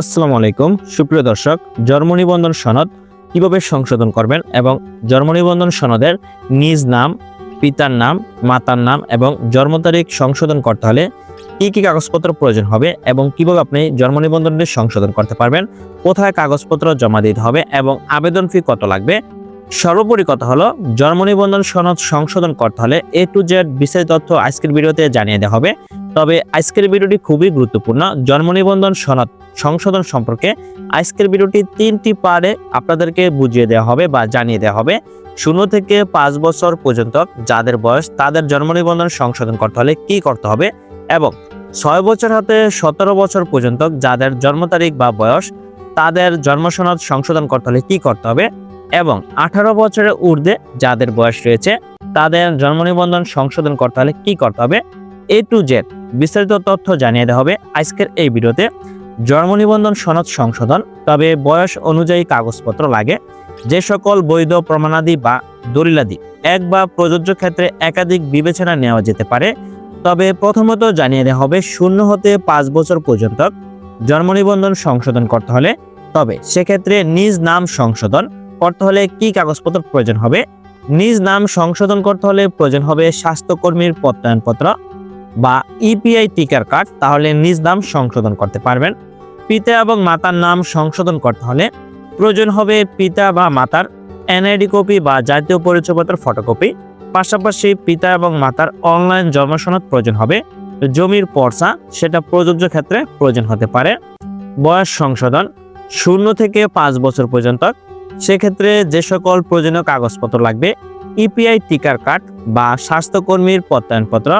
আসসালামু আলাইকুম। সুপ্রিয় দর্শক, জন্ম নিবন্ধন সনদ কীভাবে সংশোধন করবেন এবং জন্ম নিবন্ধন সনদের নিজ নাম, পিতার নাম, মাতার নাম এবং জন্ম তারিখ সংশোধন করতে হলে কী কী কাগজপত্র প্রয়োজন হবে এবং কীভাবে আপনি জন্ম নিবন্ধনটি সংশোধন করতে পারবেন, কোথায় কাগজপত্র জমা দিতে হবে এবং আবেদন ফি কত লাগবে। সর্বোপরি কথা হলো, জন্ম নিবন্ধন সনদ সংশোধন করতে হলে এ টু জেড বিশেষ তথ্য আজকের ভিডিওতে জানিয়ে দেওয়া হবে। তবে আজকের ভিডিওটি খুবই গুরুত্বপূর্ণ। জন্ম নিবন্ধন সনদ সংশোধন সম্পর্কে আজকের ভিডিওটি তিনটি পারে আপনাদেরকে বুঝিয়ে দেওয়া হবে বা জানিয়ে দেওয়া হবে। শূন্য থেকে পাঁচ বছর পর্যন্ত যাদের বয়স, তাদের জন্ম নিবন্ধন সংশোধন করতে হলে কি করতে হবে এবং ছয় বছর হতে সতেরো বছর পর্যন্ত যাদের জন্ম তারিখ বা বয়স, তাদের জন্ম সনদ সংশোধন করতে হলে কি করতে হবে এবং আঠারো বছরের ঊর্ধ্বে যাদের বয়স রয়েছে, তাদের জন্ম নিবন্ধন সংশোধন করতে হলে কি করতে হবে? এ টু জেড বিস্তারিত তথ্য জানিয়ে দেওয়া হবে আজকের এই ভিডিওতে। জন্ম নিবন্ধন সনদ সংশোধন, তবে বয়স অনুযায়ী কাগজপত্র লাগে। যে সকল বৈধ প্রমাণাদি বা দলিলাদি এক বা প্রযোজ্য ক্ষেত্রে একাধিক বিবেচনা নেওয়া যেতে পারে, তবে প্রথমত জানিয়ে দেওয়া হবে শূন্য হতে পাঁচ বছর পর্যন্ত জন্ম নিবন্ধন সংশোধন করতে হলে। তবে সেক্ষেত্রে নিজ নাম সংশোধন করতে হলে কি কাগজপত্র প্রয়োজন হবে? নিজ নাম সংশোধন করতে হলে প্রয়োজন হবে স্বাস্থ্যকর্মীর প্রত্যয়নপত্র বা ইপিআই টিকার কার্ড, তাহলে নিজ নাম সংশোধন করতে পারবেন। পিতা এবং মাতার নাম সংশোধন করতে হলে প্রয়োজন হবে পিতা বা মাতার এনআইডি কপি বা জাতীয় পরিচয়পত্র ফটোকপি। পাশাপাশি পিতা এবং মাতার অনলাইন জন্মসনদ প্রয়োজন হবে, জমির পর্সা সেটা প্রযোজ্য ক্ষেত্রে প্রয়োজন হতে পারে, বয়স সংশোধন শূন্য থেকে পাঁচ বছর পর্যন্ত। সেক্ষেত্রে যে সকল প্রয়োজনীয় কাগজপত্র লাগবে, ইপিআই, টিকার কার্ড বা স্বাস্থ্যকর্মীর প্রত্যয়নপত্র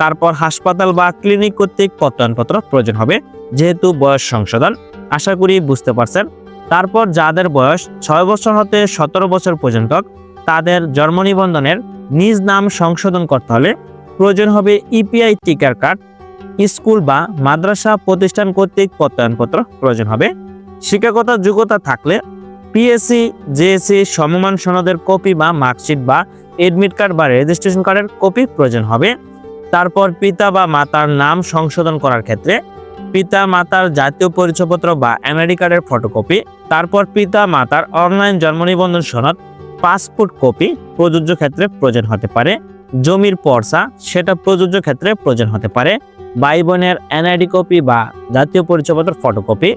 তারপর হাসপাতাল বা ক্লিনিক কর্তৃক প্রত্যয়নপত্র প্রয়োজন হবে, যেহেতু বয়স সংশোধন। আশা করি বুঝতে পারছেন। তারপর যাদের বয়স ছয় বছর হতে সতেরো বছর পর্যন্ত, তাদের জন্ম নিবন্ধনের নিজ নাম সংশোধন করতে হলে প্রয়োজন হবে ইপিআই টিকার কার্ড, স্কুল বা মাদ্রাসা প্রতিষ্ঠান কর্তৃক প্রত্যয়নপত্র প্রয়োজন হবে। শিক্ষাগত যোগ্যতা থাকলে পিএসসি, জেএসসি সমমান সনদের কপি বা মার্কশিট বা এডমিট কার্ড বা রেজিস্ট্রেশন কার্ডের কপি প্রয়োজন হবে। তারপর পিতা বা মাতার নাম সংশোধন করার ক্ষেত্রে পিতা মাতার জাতীয় পরিচয়পত্র বা এনআইডি কার্ডের ফটোকপি, তারপর পিতা মাতার অনলাইন জন্ম নিবন্ধন সনদ, পাসপোর্ট কপি প্রযোজ্য ক্ষেত্রে প্রয়োজন হতে পারে, জমির পর্সা সেটা প্রযোজ্য ক্ষেত্রে প্রয়োজন হতে পারে ভাই বোনের এনআইডি কপি বা জাতীয় পরিচয়পত্র ফটোকপি,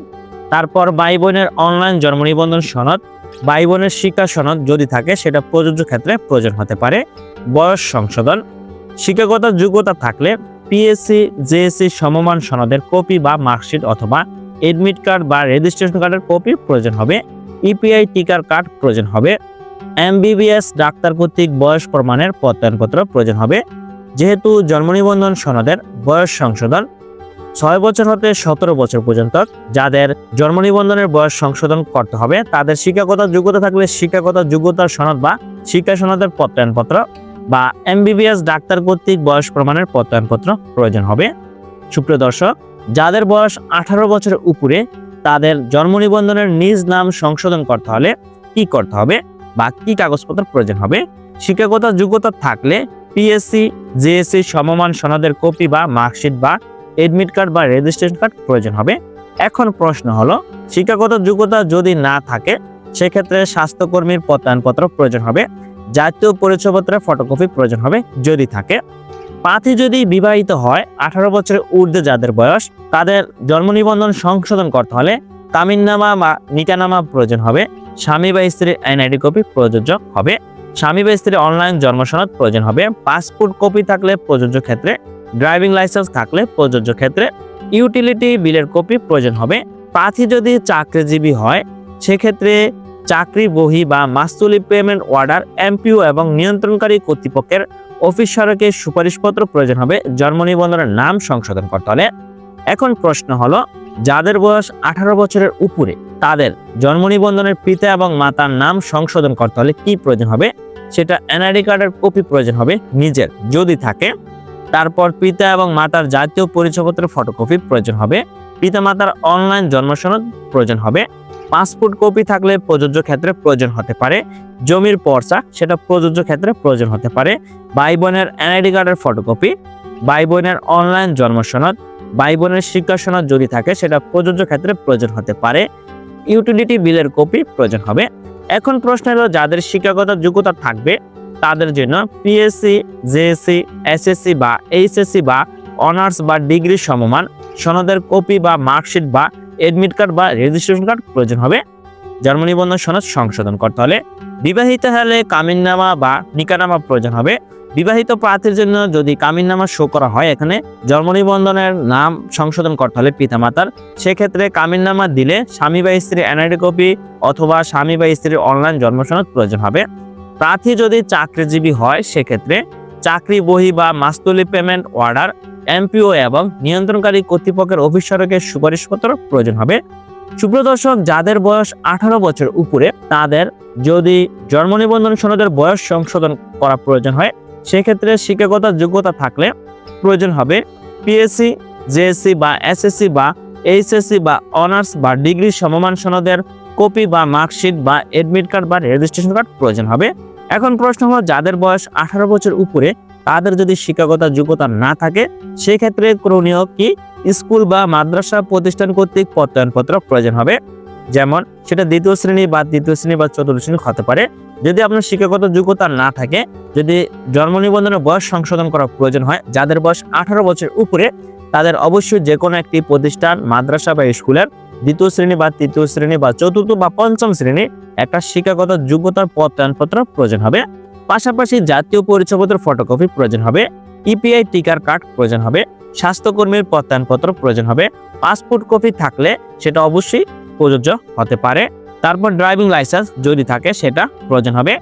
তারপর ভাই বোনের অনলাইন জন্ম নিবন্ধন সনদ ভাই বোনের শিক্ষা সনদ যদি থাকে সেটা প্রযোজ্য ক্ষেত্রে প্রয়োজন হতে পারে, বয়স সংশোধন শিক্ষাগত যোগ্যতা থাকলে পিএসসি জেএসসি সমমান সনদের কপি বা মার্কশিট অথবা এডমিট কার্ড বা রেজিস্ট্রেশন কার্ডের কপি প্রয়োজন হবে। ইপিআই টিকার কার্ড প্রয়োজন হবে। এমবিবিএস ডাক্তার কর্তৃক বয়স প্রমাণের প্রত্যয়নপত্র প্রয়োজন হবে। যেহেতু জন্ম নিবন্ধন সনদের বয়স সংশোধন ছয় বছর হতে সতেরো বছর পর্যন্ত, যাদের জন্ম নিবন্ধনের বয়স সংশোধন করতে হবে, তাদের শিক্ষাগত যোগ্যতা থাকলে শিক্ষাগত যোগ্যতার সনদ বা শিক্ষা সনদের প্রত্যয়নপত্র বা এমবিবিএস ডাক্তার কর্তৃক বয়স প্রমাণের প্রত্যয়নপত্র প্রয়োজন হবে। সুপ্রিয় দর্শক, যাদের বয়স আঠারো বছরের উপরে, তাদের জন্ম নিবন্ধনের নিজ নাম সংশোধন করতে হলে কি করতে হবে বা কি কাগজপত্র প্রয়োজন হবে? শিক্ষাগত যোগ্যতা থাকলে পিএসসি জেএসসি সমমান সনদের কপি বা মার্কশিট বা এডমিট কার্ড বা রেজিস্ট্রেশন কার্ড প্রয়োজন হবে। এখন প্রশ্ন হলো, শিক্ষাগত যোগ্যতা যদি না থাকে, সেক্ষেত্রে স্বাস্থ্যকর্মীর প্রত্যয়নপত্র প্রয়োজন হবে। জাতীয় পরিচয়পত্রের ফটোকপি প্রয়োজন হবে যদি থাকে। প্রার্থী যদি বিবাহিত হয়, আঠারো বছরের ঊর্ধ্বে যাদের বয়স, তাদের জন্ম নিবন্ধন সংশোধন করতে হলে তামিলনামা বা নিকানামা প্রয়োজন হবে। স্বামী বা স্ত্রীর এনআইডি কপি প্রযোজ্য হবে। স্বামী বা স্ত্রীর অনলাইন জন্মসনদ প্রয়োজন হবে। পাসপোর্ট কপি থাকলে প্রযোজ্য ক্ষেত্রে ড্রাইভিং লাইসেন্স থাকলে প্রযোজ্য ক্ষেত্রে ইউটিলিটি বিলের কপি প্রয়োজন হবে। প্রার্থী যদি চাকরিজীবী হয়, সেক্ষেত্রে চাকরি বহি বা মাস্তুলি পেমেন্ট অর্ডার, এমপিও এবং নিয়ন্ত্রণকারী কর্তৃপক্ষের অফিস সুপারিশপত্র প্রয়োজন হবে, জন্ম নিবন্ধনের নাম সংশোধন করতে হলে। এখন প্রশ্ন হলো, যাদের বয়স আঠারো বছরের উপরে, তাদের জন্ম নিবন্ধনের পিতা এবং মাতার নাম সংশোধন করতে হলে কি প্রয়োজন হবে? সেটা এনআইডি কার্ডের কপি প্রয়োজন হবে, নিজের যদি থাকে। তারপর পিতা এবং মাতার জাতীয় পরিচয়পত্রের ফটোকপি প্রয়োজন হবে পিতা মাতার অনলাইন জন্মসনদ প্রয়োজন হবে। পাসপোর্ট কপি থাকলে প্রযোজ্য ক্ষেত্রে প্রয়োজন হতে পারে। জমির পর্চা, সেটা প্রযোজ্য ক্ষেত্রে প্রয়োজন হতে পারে। ভাই বোনের এনআইডি কার্ডের ফটোকপি, ভাই বোনের অনলাইন জন্মসনদ ভাই বোনের শিক্ষা সনদ যদি থাকে, সেটা প্রযোজ্য ক্ষেত্রে প্রয়োজন হতে পারে। ইউটিলিটি বিলের কপি প্রয়োজন হবে। এখন প্রশ্ন হলো যাদের শিক্ষাগত যোগ্যতা থাকবে, তাদের জন্য পিএসসি জেএসসি এসএসসি বা এইচএসসি বা অনার্স বা ডিগ্রি সমমান, সনদের কপি বা মার্কশিট বা এডমিট কার্ড বা রেজিস্ট্রেশন কার্ড প্রয়োজন হবে। জন্ম নিবন্ধন সনদ সংশোধন করতে হলে বিবাহিত হলে কামিননামা বা নিকানামা প্রয়োজন হবে। বিবাহিত প্রার্থীর জন্য যদি কামিননামা শো করা হয় এখানে জন্ম নিবন্ধনের নাম সংশোধন করতে হলে পিতামাতার। সেক্ষেত্রে কামিননামা দিলে স্বামী বা স্ত্রীর এনআইডি কপি অথবা স্বামী বা স্ত্রীর অনলাইন জন্ম সনদ প্রয়োজন হবে। প্রার্থী যদি চাকরিজীবী হয়, সেক্ষেত্রে চাকরি বহি বা মাস্তুলি পেমেন্ট অর্ডার এমপিও এবং নিয়ন্ত্রণকারী কর্তৃপক্ষের অফিসারকের সুপারিশপত্র প্রয়োজন হবে। সুপ্রদর্শক যাদের বয়স আঠারো বছর উপরে, তাদের যদি জন্ম নিবন্ধন সনদের বয়স সংশোধন করা প্রয়োজন হয়, সেক্ষেত্রে শিক্ষাগত যোগ্যতা থাকলে প্রয়োজন হবে পিএসসি, জেএসসি বা এসএসসি বা এইচএসসি বা অনার্স বা ডিগ্রি সমমান সনদের কপি বা মার্কশিট বা এডমিট কার্ড বা রেজিস্ট্রেশন কার্ড প্রয়োজন হবে। এখন প্রশ্ন হলো, যাদের বয়স আঠারো বছর উপরে তাদের যদি শিক্ষাগত, যোগ্যতা না থাকে, সেক্ষেত্রে করণীয় কি? স্কুল বা মাদ্রাসা প্রতিষ্ঠান কর্তৃক প্রত্যয়নপত্র প্রয়োজন হবে। যেমন, সেটা দ্বিতীয় শ্রেণি বা তৃতীয় শ্রেণি বা চতুর্থ শ্রেণি হতে পারে। যদি আপনার শিক্ষাগত যোগ্যতা না থাকে, যদি জন্ম নিবন্ধনের বয়স সংশোধন করা প্রয়োজন হয়, যাদের বয়স আঠারো বছর উপরে, তাদের অবশ্যই যে কোনো একটি প্রতিষ্ঠান, মাদ্রাসা বা স্কুলের দ্বিতীয় শ্রেণি বা তৃতীয় শ্রেণি বা চতুর্থ বা পঞ্চম শ্রেণি একটা শিক্ষাগত যোগ্যতার প্রত্যয়নপত্র প্রয়োজন হবে। পাশাপাশি জাতীয় পরিচয়পত্র ফটোকপি প্রয়োজন হবে ইপিআই টিকার কার্ড প্রয়োজন হবে, স্বাস্থ্যকর্মীর প্রত্যয়নপত্র প্রয়োজন হবে, পাসপোর্ট কপি থাকলে সেটা অবশ্যই প্রযোজ্য হতে পারে, তারপর ড্রাইভিং লাইসেন্স যদি থাকে সেটা প্রয়োজন হবে,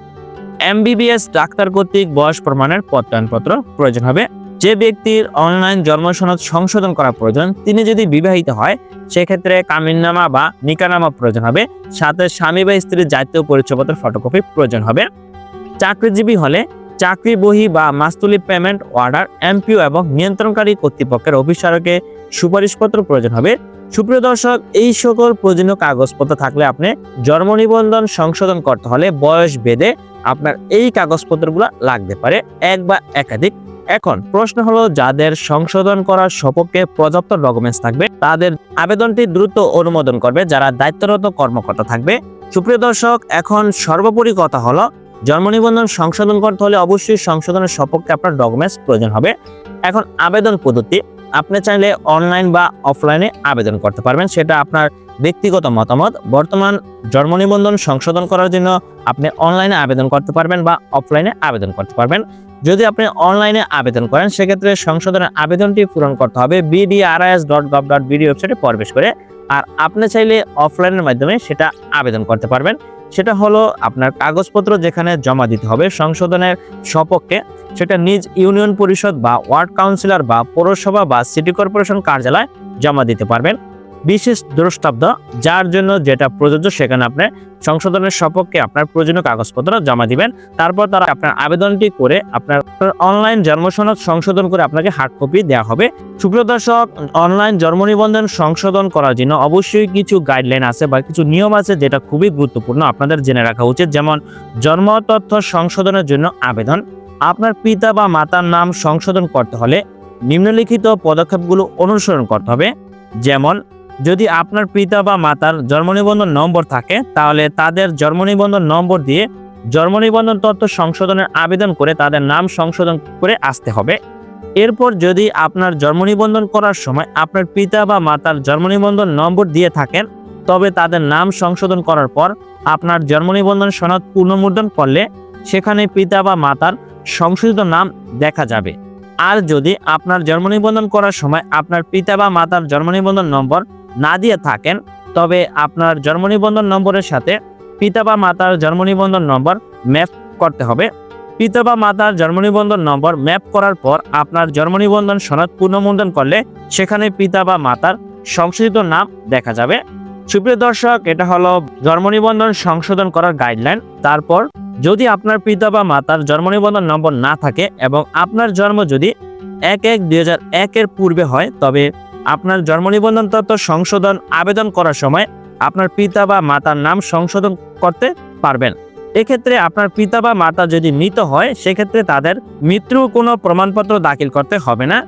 এমবিবিএস ডাক্তার কর্তৃক বয়স প্রমাণের প্রত্যয়নপত্র প্রয়োজন হবে, যে ব্যক্তির অনলাইন জন্ম সনদ সংশোধন করা প্রয়োজন, তিনি যদি বিবাহিত হয়, সেক্ষেত্রে কামিননামা বা নিকানামা প্রয়োজন হবে, সাথে স্বামী বা স্ত্রীর জাতীয় পরিচয়পত্র ফটোকপি প্রয়োজন হবে। চাকরিজীবী হলে চাকরি বহি বা মাস্তুলি পেমেন্ট অর্ডার, এমপিও এবং নিয়ন্ত্রণকারী কর্তৃপক্ষের অফিসারকে সুপারিশপত্র প্রয়োজন হবে। সুপ্রিয় দর্শক, এই সকল প্রয়োজনীয় কাগজপত্র থাকলে আপনি জন্ম নিবন্ধন সংশোধন করতে হলে বয়স বেদে আপনার এই কাগজপত্রগুলো লাগতে পারে এক বা একাধিক। এখন প্রশ্ন হলো, যাদের সংশোধন করার সপক্ষে পর্যাপ্ত ডকুমেন্টস থাকবে, তাদের আবেদনটি দ্রুত অনুমোদন করবে যারা দায়িত্বরত কর্মকর্তা থাকবে। সুপ্রিয় দর্শক, এখন সর্বোপরি কথা হলো জন্ম নিবন্ধন সংশোধন করতে হলে অবশ্যই সংশোধনের সপক্ষে আপনার ডকুমেন্টস প্রয়োজন হবে। এখন আবেদন পদ্ধতি, আপনি চাইলে অনলাইন বা অফলাইনে আবেদন করতে পারবেন। সেটা আপনার ব্যক্তিগত মতামত। বর্তমান জন্ম নিবন্ধন সংশোধন করার জন্য আপনি অনলাইনে আবেদন করতে পারবেন বা অফলাইনে আবেদন করতে পারবেন। যদি আপনি অনলাইনে আবেদন করেন, সেক্ষেত্রে সংশোধনের আবেদনটি পূরণ করতে হবে BDRIS dot gov dot BD ওয়েবসাইটে প্রবেশ করে। আর আপনি চাইলে অফলাইনের মাধ্যমে সেটা আবেদন করতে পারবেন। সেটা হলো আপনার কাগজপত্র যেখানে জমা দিতে হবে সংশোধনের সপক্ষে। সেটা নিজ ইউনিয়ন পরিষদ বা ওয়ার্ড কাউন্সিলর বা পৌরসভা বা সিটি কর্পোরেশন কার্যালয় জমা দিতে পারবেন। বিশেষ দ্রষ্টাব্দ, যার জন্য যেটা প্রযোজ্য সেখানে আপনি সংশোধনের সপক্ষে আপনার প্রয়োজনীয় কাগজপত্র জমা দিবেন। তারপর তারা আপনার আবেদনটি করে আপনার অনলাইন জন্মসনদ সংশোধন করে আপনাকে হার্ড কপি দেওয়া হবে। সুপ্রিয় দর্শক, অনলাইন জন্ম নিবন্ধন সংশোধন করার জন্য অবশ্যই কিছু গাইডলাইন আছে বা কিছু নিয়ম আছে যেটা খুবই গুরুত্বপূর্ণ আপনাদের জেনে রাখা উচিত। যেমন, জন্ম তথ্য সংশোধনের জন্য আবেদন। আপনার পিতা বা মাতার নাম সংশোধন করতে হলে নিম্নলিখিত পদক্ষেপগুলো অনুসরণ করতে হবে। যেমন যদি আপনার পিতা বা মাতার জন্ম নিবন্ধন নম্বর থাকে, তাহলে তাদের জন্ম নিবন্ধন নম্বর দিয়ে জন্ম নিবন্ধন তথ্য সংশোধনের আবেদন করে তাদের নাম সংশোধন করে আসতে হবে। এরপর যদি আপনার জন্ম নিবন্ধন করার সময় আপনার পিতা বা মাতার জন্ম নিবন্ধন নম্বর দিয়ে থাকেন, তবে তাদের নাম সংশোধন করার পর আপনার জন্ম নিবন্ধন সনদ পুনর্মুদ্রণ করলে সেখানে পিতা বা মাতার সংশোধিত নাম দেখা যাবে। আর যদি আপনার জন্ম নিবন্ধন করার সময় আপনার পিতা বা মাতার জন্ম নিবন্ধন নম্বর না দিয়ে থাকেন, তবে আপনার জন্ম নিবন্ধন নম্বরের সাথে পিতা বা মাতার জন্ম নিবন্ধন নম্বর ম্যাপ করতে হবে। পিতা বা মাতার জন্ম নিবন্ধন নম্বর ম্যাপ করার পর আপনার জন্ম নিবন্ধন সনদ পুনর্মুদ্রণ করলে সেখানে পিতা বা মাতার সংশোধিত নাম দেখা যাবে। সুপ্রিয় দর্শক, এটা হলো জন্ম নিবন্ধন সংশোধন করার গাইডলাইন তারপর যদি আপনার পিতা বা মাতার জন্ম নিবন্ধন নম্বর না থাকে এবং আপনার জন্ম যদি এক এক দুই একের পূর্বে হয়, তবে আপনার জন্ম নিবন্ধন তথ্য সংশোধন আবেদন করার সময় আপনার পিতা বা মাতার নাম সংশোধন করতে পারবেন। এক্ষেত্রে আপনার পিতা বা মাতা যদি মৃত হয়, সেক্ষেত্রে তাদের মৃত্যু কোনো প্রমাণপত্র দাখিল করতে হবে না।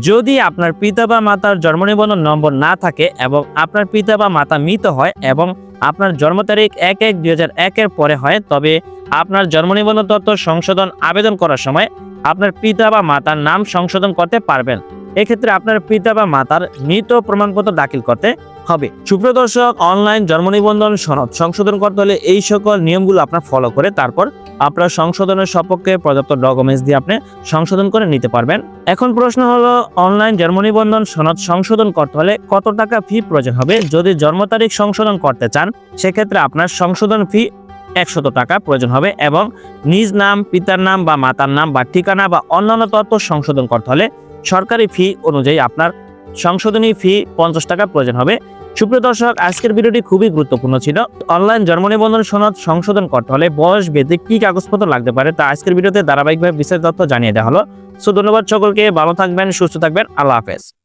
যদি আপনার পিতা বা মাতার জন্ম নিবন্ধন নম্বর না থাকে এবং আপনার পিতা বা মাতা মৃত হয় এবং আপনার জন্ম তারিখ এক এক দুই একের পরে হয়, তবে আপনার জন্ম নিবন্ধন তথ্য সংশোধন আবেদন করার সময় আপনার পিতা বা মাতার নাম সংশোধন করতে পারবেন। এক্ষেত্রে আপনার পিতা বা মাতার মৃত প্রমাণপত্র দাখিল করতে হবে। সুপ্রিয় দর্শক অনলাইন জন্ম নিবন্ধন সনদ সংশোধন করতে হলে এই সকল নিয়মগুলো আপনার ফলো করে তারপর আপনার সংশোধনের সপক্ষে পর্যাপ্ত ডকুমেন্টস দিয়ে আপনি সংশোধন করে নিতে পারবেন। এখন প্রশ্ন হলো অনলাইন জন্ম নিবন্ধন সনদ সংশোধন করতে হলে কত টাকা ফি প্রয়োজন হবে? যদি জন্ম তারিখ সংশোধন করতে চান, সেক্ষেত্রে আপনার সংশোধন ফি একশত টাকা প্রয়োজন হবে এবং নিজ নাম, পিতার নাম বা মাতার নাম বা ঠিকানা বা অন্যান্য তথ্য সংশোধন করতে হলে সরকারি ফি অনুযায়ী আপনার সংশোধনী ফি পঞ্চাশ টাকা প্রয়োজন হবে। সুপ্রিয় দর্শক, আজকের ভিডিওটি খুবই গুরুত্বপূর্ণ ছিল। অনলাইন জন্ম নিবন্ধন সনদ সংশোধন করতে হলে বয়স ভেদে কি কাগজপত্র লাগতে পারে তা আজকের ভিডিওতে ধারাবাহিকভাবে বিস্তারিত তথ্য জানিয়ে দেওয়া হলো। সো, ধন্যবাদ সকলকে। ভালো থাকবেন, সুস্থ থাকবেন। আল্লাহ হাফেজ।